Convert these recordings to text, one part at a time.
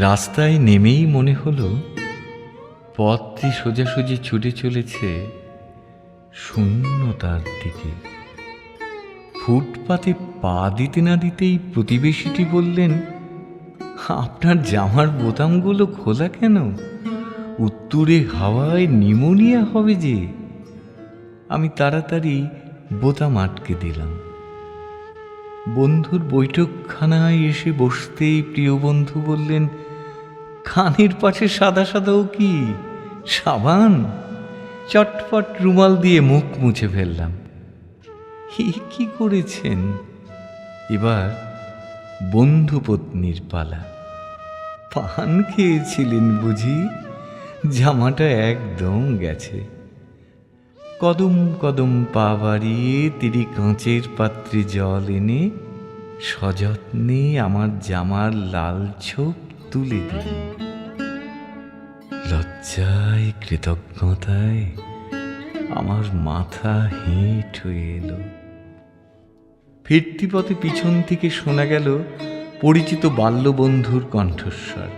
রাস্তায় নেমেই মনে হলো, পথটি সোজাসুজি ছুটে চলেছে শূন্যতার দিকে। ফুটপাতে পা দিতে না দিতেই প্রতিবেশীটি বললেন, আপনার জামার বোতামগুলো খোলা কেন? উত্তরে হাওয়ায় নিমোনিয়া হবে যে। আমি তাড়াতাড়ি বোতাম আটকে দিলাম। বন্ধুর বৈঠকখানায় এসে বসতেই প্রিয় বন্ধু বললেন কানের পাশে সাদা সাদাও কি? সাবান? চটপট রুমাল দিয়ে মুখ মুছে ফেললাম। কি করেছেন? এবার বন্ধু পত্নীর পালা। পান খেয়েছিলেন বুঝি? জামাটা একদম গেছে। কদম কদম পা বাড়িয়ে তিনি কাঁচের পাত্রে জল এনে সযত্নে আমার জামার লাল ছোপ তুলে দিলেন। লজ্জায়, কৃতজ্ঞতায় আমার মাথা হেঁট হয়ে এলো। ফিরতি পথে পিছন থেকে শোনা গেল পরিচিত বাল্যবন্ধুর কণ্ঠস্বর।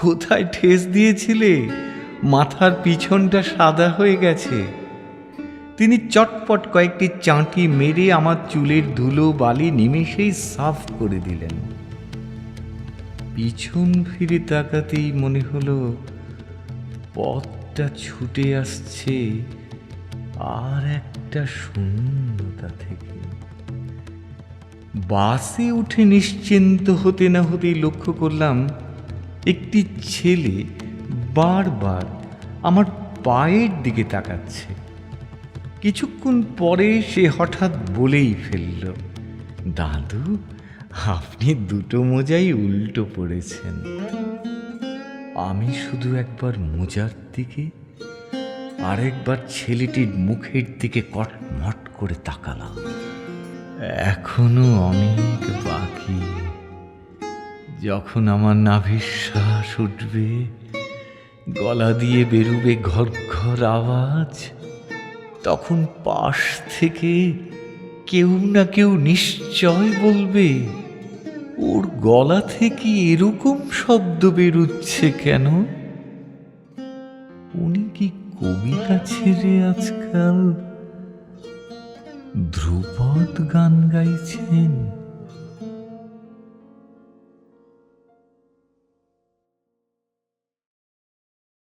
কোথায় ঠেস দিয়েছিলে? মাথার পিছনটা সাদা হয়ে গেছে। তিনি চটপট কয়েকটি চাঁটি মেরে আমার চুলের ধুলো বালি নিমেষেই সাফ করে দিলেন। পিছন ফিরে তাকাতেই মনে হলো পথটা ছুটে আসছে আর একটা শূন্যতা থেকে। বাসে উঠে নিশ্চিন্ত হতে না হতেই লক্ষ্য করলাম, একটি ছেলে বারবার আমার পায়ের দিকে তাকাচ্ছে। কিছুক্ষণ পরে সে হঠাৎ বলেই ফেলল, দাদু, আপনি দুটো মোজাই উল্টো পড়েছেন। আমি শুধু একবার মোজার দিকে, আরেকবার ছেলেটির মুখের দিকে কটমট করে তাকালাম। এখনও অনেক বাকি। যখন আমার নাভিশ্বাস উঠবে, গলা দিয়ে বেরুবে ঘর ঘর আওয়াজ, তখন পাশ থেকে কেউ না কেউ নিশ্চয় বলবে ওর গলা থেকে এরকম শব্দ বেরুচ্ছে কেন? উনি কি কবিতা ছেড়ে আজকাল ধ্রুপদ গান গাইছেন?